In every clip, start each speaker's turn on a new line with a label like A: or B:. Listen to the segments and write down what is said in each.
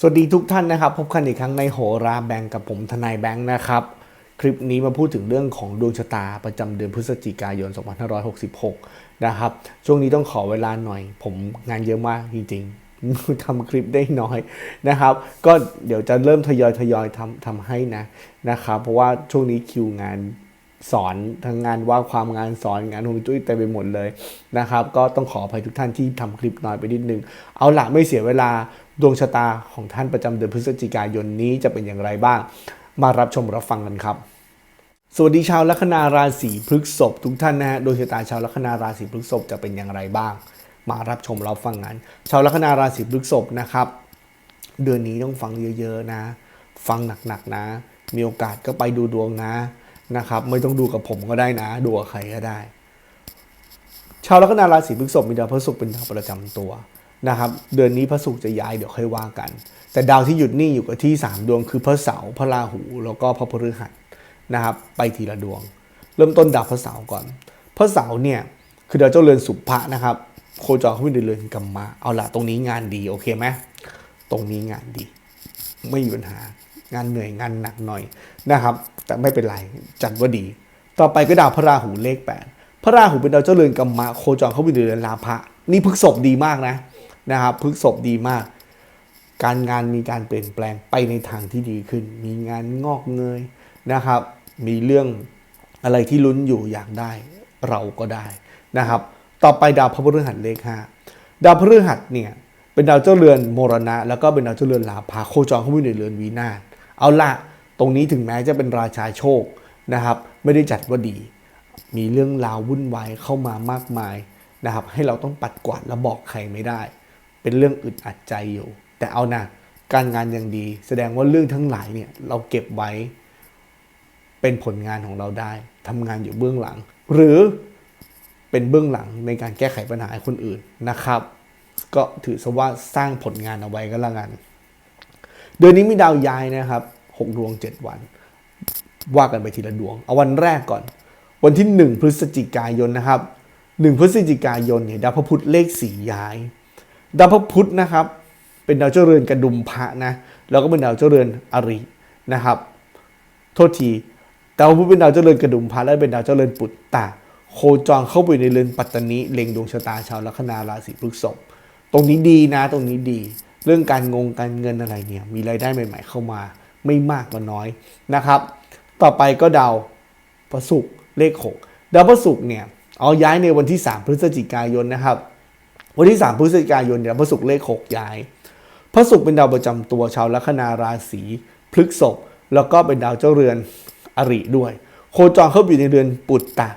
A: สวัสดีทุกท่านนะครับ พบกันอีกครั้งในโหราแบงก์กับผมทนายแบงค์นะครับ คลิปนี้มาพูดถึงเรื่องของดวงชะตาประจำเดือนพฤศจิกายน 2566 นะครับ ช่วงนี้ต้องขอเวลาหน่อย ผมงานเยอะมากจริงๆ ทำคลิปได้น้อยนะครับ ก็เดี๋ยวจะเริ่มทยอยทยอยทำทำให้นะนะครับเพราะว่าช่วงนี้คิวงานสอนทั้งงานว่าความงานสอนงานฮวงจุ้ยเต็มไปหมดเลยนะครับ ก็ต้องขออภัยทุกท่านที่ทำคลิปน้อยไปนิดนึง เอาละไม่เสียเวลาดวงชะตาของท่านประจำเดือนพฤศจิกายนนี้จะเป็นอย่างไรบ้าง มารับชมรับฟังกันครับ สวัสดีชาวลัคนาราศีพฤษภทุกท่านนะฮะดวงชะตาชาวลัคนาราศีพฤษภจะเป็นอย่างไรบ้าง มารับชมรับฟังกันชาวลัคนาราศีพฤษภนะครับ เดือนนี้ต้องฟังเยอะๆนะ ฟังหนักๆนะ มีโอกาสก็ไปดูดวงนะนะครับ ไม่ต้องดูกับผมก็ได้นะ ดูกับใครก็ได้ ชาวลัคนาราศีพฤษภมีดาวพระศุกร์เป็นดาวประจำตัวนะครับเดือนนี้พระศุกร์จะย้ายเดี๋ยวค่อยว่ากัน แต่ดาวที่หยุดนิ่งอยู่กับที่ 3 ดวงคือพระเสาร์พระราหูแล้วก็พระพฤหัสนะครับไปทีละดวง เริ่มต้นดาวพระเสาร์ก่อน พระเสาร์เนี่ยคือดาวเจ้าเรือนสุภะนะครับ โคจรเข้าไปในเรือนกัมมะเอาละตรงนี้งานดีโอเคไหมตรงนี้งานดี ไม่มีปัญหางานเหนื่อยงานหนักหน่อยนะครับ แต่ไม่เป็นไรจัดว่าดี ต่อไปก็ดาวพระราหูเลข8พระราหูเป็นดาวเจ้าเรือนกัมมะโคจรเข้าไปในเรือนลาภะนี่พฤกษบดีมากนะนะครับพฤกษบดีมาก การงานมีการเปลี่ยนแปลงไปในทางที่ดีขึ้น มีงานงอกเงยนะครับ มีเรื่องอะไรที่ลุ้นอยู่อยากได้เราก็ได้นะครับ ต่อไปดาวพระพฤหัสเลขห้าดาวพฤหัสเนี่ยเป็นดาวเจ้าเรือนมรณะ แล้วก็เป็นดาวเจ้าเรือนลาภาโคจรเข้าไปในเรือนวีนาศเอาละตรงนี้ถึงแม้จะเป็นราชาโชคนะครับ ไม่ได้จัดว่าดี มีเรื่องราววุ่นวายเข้ามามากมายนะครับ ให้เราต้องปัดกวาดและบอกใครไม่ได้ เป็นเรื่องอึดอัดใจอยู่ แต่เอานะการงานยังดี แสดงว่าเรื่องทั้งหลายเนี่ยเราเก็บไว้ เป็นผลงานของเราได้ทำงานอยู่เบื้องหลัง หรือ เป็นเบื้องหลังในการแก้ไขปัญหาให้คนอื่นนะครับ ก็ถือซะว่าสร้างผลงานเอาไว้ก็แล้วกัน เดือนนี้มีดาวย้ายนะครับ6ดวง 7 วัน ว่ากันไปทีละดวง เอาวันแรกก่อน วันที่ 1 พฤศจิกายนนะครับ 1 พฤศจิกายนเนี่ยดาวพระพุธเลขสีย้ายดาวพระพุธนะครับ เป็นดาวเจ้าเรือนกระดุมพระนะแล้วก็เป็นดาวเจ้าเรือนอรินะครับ โทษทีดาวพุธเป็นดาวเจ้าเรือนกระดุมพระและเป็นดาวเจ้าเรือนปุตตะ โคจรเข้าไปในเรือนปัตตานีเล็งดวงชะตาชาวลัคนาราศีพฤษภตรงนี้ดีนะตรงนี้ดี เรื่องการงงการเงินอะไรเนี่ยมีรายได้ใหม่ ๆ เข้ามาไม่มากก็น้อยนะครับ ต่อไปก็ดาวพระศุกร์เลข 6 ดาวพระศุกร์เนี่ยเอาย้ายในวันที่ 3 พฤศจิกายนนะครับ วันที่ 3 พฤศจิกายนเนี่ยพระศุกร์เลข 6 ย้าย พระศุกร์เป็นดาวประจำตัวชาวลัคนาราศีพฤษภแล้วก็เป็นดาวเจ้าเรือนอริด้วย โคจรเข้าไปอยู่ในเรือนปุตตะ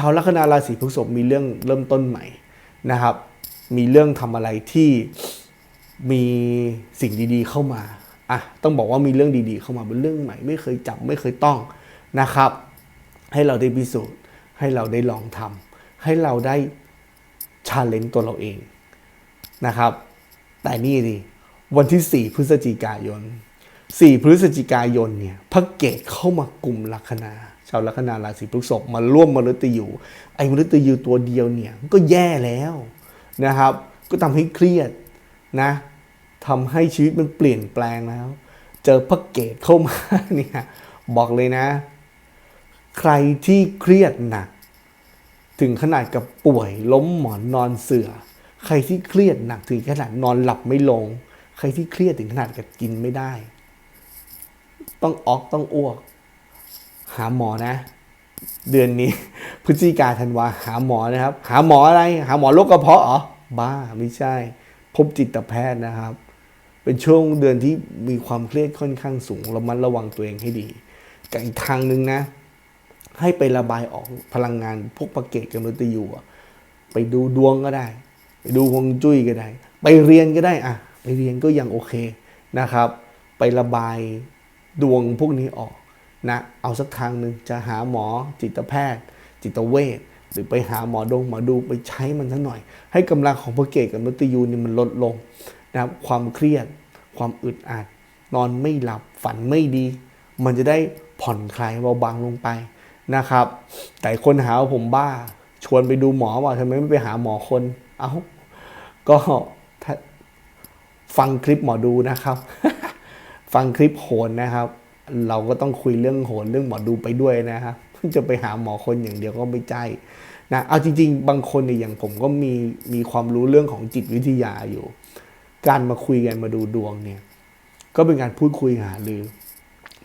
A: ชาวลัคนาราศีพฤษภมีเรื่องเริ่มต้นใหม่นะครับ มีเรื่องทำอะไรที่มีสิ่งดีๆเข้ามาอะต้องบอกว่ามีเรื่องดีๆเข้ามาเป็นเรื่องใหม่ ไม่เคยจับไม่เคยต้องนะครับ ให้เราได้พิสูจน์ ให้เราได้ลองทำให้เราได้ชาเลนจ์ตัวเราเองนะครับ แต่นี่ดิวันที่ 4 พฤศจิกายน 4 พฤศจิกายนเนี่ยพระเกตเข้ามากลุ่มลัคนา ชาวลัคนาราศีพฤษภมาร่วมมฤตยูไอ้มฤตยูตัวเดียวเนี่ยก็แย่แล้วนะครับ ก็ทำให้เครียดนะทำให้ชีวิตมันเปลี่ยนแปลงแล้ว เจอพระเกตเข้ามาเนี่ยบอกเลยนะ ใครที่เครียดหนัก ถึงขนาดกับป่วยล้มหมอนนอนเสือใครที่เครียดหนักถึงขนาดนอนหลับไม่ลง ใครที่เครียดถึงขนาดกับกินไม่ได้ ต้องออกต้องอ้วกาหมอนะ เดือนนี้พฤศจิกาธันวาหาหมอนะครับ หาหมออะไร หาหมอโรคกระเพาะเหรอบ้าไม่ใช่ พบจิตแพทย์นะครับ เป็นช่วงเดือนที่มีความเครียดค่อนข้างสูงระมัดระวังตัวเองให้ดีกับอีกทางหนึ่งนะ ให้ไประบายออกพลังงานพวกประเกตกับมฤตยูไปดูดวงก็ได้ ไปดูฮวงจุ้ยก็ได้ ไปเรียนก็ได้อะไปเรียนก็ยังโอเคนะครับ ไประบายดวงพวกนี้ออก นะเอาสักทางหนึ่งจะหาหมอจิตแพทย์ จิตเวชหรือไปหาหมอดงหมอดูไปใช้มันสักหน่อย ให้กำลังของพระเกตกับมฤตยูนี่มันลดลงนะครับความเครียด ความอึดอัด นอนไม่หลับฝันไม่ดี มันจะได้ผ่อนคลายเบาบางลงไปนะครับ แต่คนหาว่าผมบ้า ชวนไปดูหมอว่าทำไมไม่ไปหาหมอคน เอา้าก็ฟังคลิปหมอดูนะครับ ฟังคลิปโหนนะครับ เราก็ต้องคุยเรื่องโหนเรื่องหมอดูไปด้วยนะครับจะไปหาหมอคนอย่างเดียวก็ไม่ใช่นะเอาจริง ๆ บางคนเนี่ยอย่างผมก็มีมีความรู้เรื่องของจิตวิทยาอยู่ การมาคุยกันมาดูดวงเนี่ย ก็เป็นการพูดคุยหารือ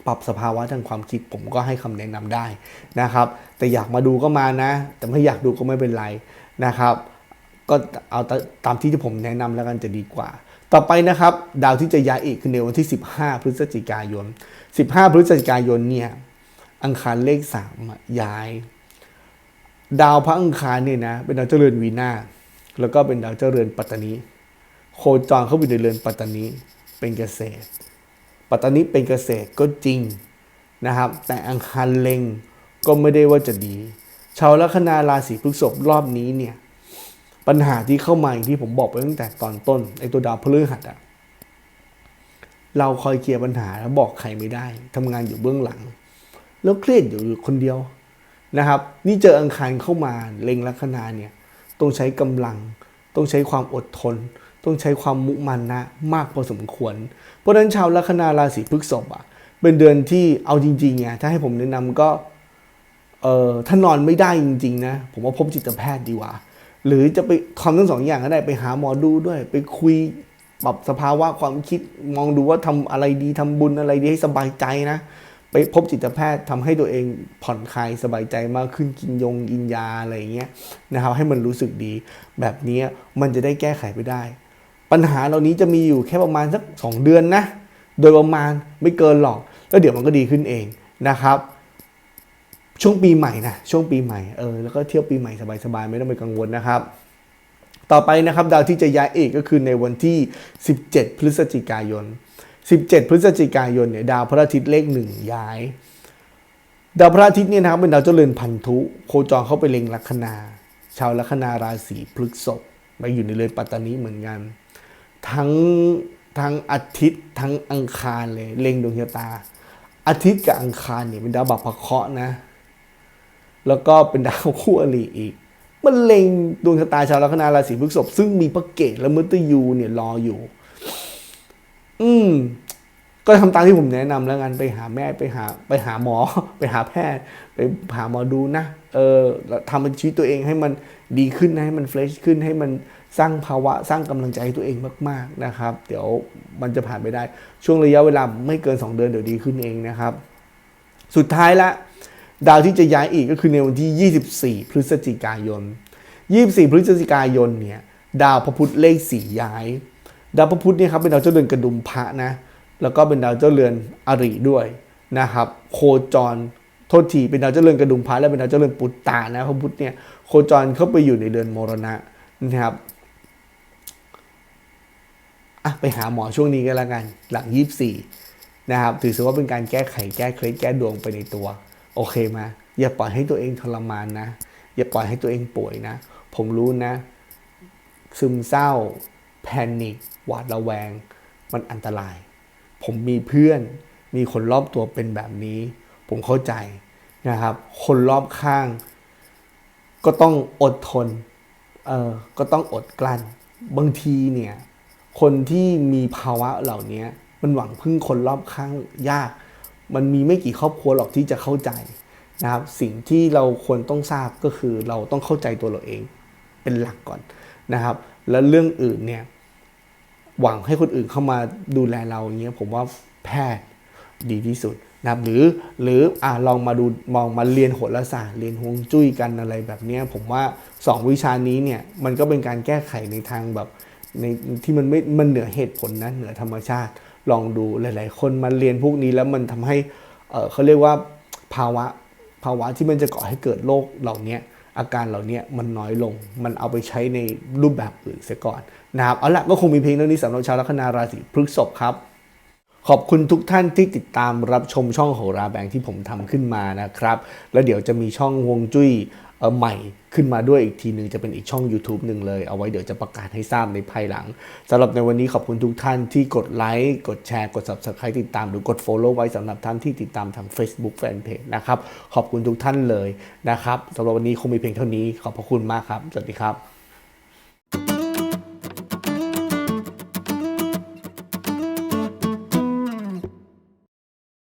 A: ปรับสภาวะทางความคิดผมก็ให้คำแนะนำได้นะครับ แต่อยากมาดูก็มานะ แต่ไม่อยากดูก็ไม่เป็นไรนะครับ ก็เอาตาตามที่ที่ผมแนะนำแล้วกันจะดีกว่า ต่อไปนะครับดาวที่จะย้ายอีกคือในวันที่ 15 พฤศจิกายน 15 พฤศจิกายนเนี่ยอังคารเลข3ย้าย ดาวพระอังคารเนี่ยนะเป็นดาวเจ้าเรือนวีนาแล้วก็เป็นดาวเจ้าเรือนปัตตานี โคจรเข้าไปในเรือนปัตตานีเป็นเกษตร ปัตตานีเป็นเกษตรก็จริงนะครับ แต่อังคารเล็งก็ไม่ได้ว่าจะดี ชาวลัคนาราศีพฤษภรอบนี้เนี่ย ปัญหาที่เข้ามาอย่างที่ผมบอกไปตั้งแต่ตอนต้นไอ้ตัวดาวพฤหัสอะเราคอยเคลียร์ปัญหาแล้วบอกใครไม่ได้ทำงานอยู่เบื้องหลัง แล้วเครียดอยู่คนเดียวนะครับ นี่เจออังคารเข้ามาเล็งลัคนาเนี่ยต้องใช้กำลัง ต้องใช้ความอดทน ต้องใช้ความมุมานะมากพอสมควร เพราะฉะนั้นชาวลัคนาราศีพฤษภอะเป็นเดือนที่เอาจริงๆไงถ้าให้ผมแนะนำก็เออถ้านอนไม่ได้จริง ๆ นะ ผมว่าพบจิตแพทย์ดีกว่า หรือจะไปทำทั้งสองอย่างก็ได้ไปหาหมอดูด้วย ไปคุยปรับสภาวะความคิดมองดูว่าทำอะไรดีทำบุญอะไรดีให้สบายใจนะ ไปพบจิตแพทย์ทำให้ตัวเองผ่อนคลายสบายใจมากขึ้นกินยงกินยาอะไรอย่างเงี้ยนะครับให้มันรู้สึกดี แบบนี้มันจะได้แก้ไขไปได้ ปัญหาเหล่านี้จะมีอยู่แค่ประมาณสักสองเดือนนะ โดยประมาณไม่เกินหรอก แล้วเดี๋ยวมันก็ดีขึ้นเองนะครับ ช่วงปีใหม่นะช่วงปีใหม่เออแล้วก็เที่ยวปีใหม่สบายๆไม่ต้องไปกังวลนะครับ ต่อไปนะครับดาวที่จะย้ายเอกก็คือในวันที่ 17 พฤศจิกายน 17 พฤศจิกายนเนี่ยดาวพระอาทิตย์เลขหนึ่งย้าย ดาวพระอาทิตย์เนี่ยนะครับเป็นดาวเจริญพันธุ โคจรเข้าไปเล็งลัคนาชาวลัคนาราศีพฤษภมาอยู่ในเรือนปัตตานีเหมือนกัน ทั้งทั้งอาทิตย์ทั้งอังคารเลยเล็งดวงชะตา อาทิตย์กับอังคารเนี่ยเป็นดาวบัพพเคราะห์นะ แล้วก็เป็นดาวคู่อริอีก มันเล็งดวงชะตาชาวลัคนาราศีพฤษภซึ่งมีพระเกตและมฤตยูเนี่ยรออยู่ อืม ก็ทำตามที่ผมแนะนำแล้วกันไปหาแม่ไปหา ไปหาหมอ ไปหาแพทย์ ไปหาหมอดูนะเออทำชีวิตตัวเองให้มันดีขึ้นนะให้มันเฟรชขึ้นให้มันสร้างภาวะสร้างกำลังใจให้ตัวเองมาก ๆนะครับ เดี๋ยวมันจะผ่านไปได้ ช่วงระยะเวลาไม่เกิน 2 เดือนเดี๋ยวดีขึ้นเองนะครับ สุดท้ายละ ดาวที่จะย้ายอีกก็คือในวันที่ 24 พฤศจิกายน 24 พฤศจิกายนเนี่ยดาวพระพุธเลขสี่ย้าย ดาวพระพุธเนี่ยครับเป็นดาวเจ้าเรือนกระดุมพระนะแล้วก็เป็นดาวเจ้าเรือนอริด้วยนะครับ โคจรโทษทีเป็นดาวเจ้าเรือนกระดุมพระและเป็นดาวเจ้าเรือนปุตตานะพระพุธเนี่ยโคจรเข้าไปอยู่ในเรือนมรณะนะครับอะไปหาหมอช่วงนี้ก็แล้วกันหลัง 24 นะครับ ถือว่าเป็นการแก้ไขแก้เคล็ดแก้ดวงไปในตัว โอเคไหมา อย่าปล่อยให้ตัวเองทรมานนะ อย่าปล่อยให้ตัวเองป่วยนะ ผมรู้นะ ซึมเศร้า แพนิคหวาดระแวง มันอันตราย ผมมีเพื่อน มีคนรอบตัวเป็นแบบนี้ ผมเข้าใจนะครับ คนรอบข้าง ก็ต้องอดทน เออก็ต้องอดกลั้น บางทีเนี่ย คนที่มีภาวะเหล่านี้มันหวังพึ่งคนรอบข้างยาก มันมีไม่กี่ครอบครัวหรอกที่จะเข้าใจนะครับสิ่งที่เราควรต้องทราบก็คือเราต้องเข้าใจตัวเราเองเป็นหลักก่อนนะครับ แล้วเรื่องอื่นเนี่ยหวังให้คนอื่นเข้ามาดูแลเราอย่างเงี้ยผมว่าแพทย์ดีที่สุดนะครับหรือหรืออ่าลองมาดูมองมาเรียนโหราศาสตร์เรียนฮวงจุ้ยกันอะไรแบบเนี้ยผมว่าสองวิชานี้เนี่ยมันก็เป็นการแก้ไขในทางแบบในที่มันไม่มันเหนือเหตุผลนะเหนือธรรมชาติ ลองดูหลาย ๆ คนมาเรียนพวกนี้แล้วมันทำให้เขาเรียกว่าภาวะภาวะที่มันจะก่อให้เกิดโรคเหล่านี้อาการเหล่านี้มันน้อยลง มันเอาไปใช้ในรูปแบบอื่นเสียก่อนนะครับเอาละก็คงมีเพียงเท่านี้สำหรับชาวลัคนาราศีพฤษภครับ ขอบคุณทุกท่านที่ติดตามรับชมช่องโหราแบงที่ผมทำขึ้นมานะครับ แล้วเดี๋ยวจะมีช่องฮวงจุ้ย ใหม่ขึ้นมาด้วยอีกทีหนึ่งจะเป็นอีกช่อง YouTube หนึ่งเลย เอาไว้เดี๋ยวจะประกาศให้ทราบในภายหลังสำหรับในวันนี้ขอบคุณทุกท่านที่กดไลค์กดแชร์กด Subscribe ติดตามหรือกด Follow ไว้สำหรับท่านที่ติดตามทาง Facebook Fanpage นะครับ ขอบคุณทุกท่านเลยนะครับสำหรับวันนี้คงมีเพียงเท่านี้ขอบพระคุณมากครับ สวัสดีครับ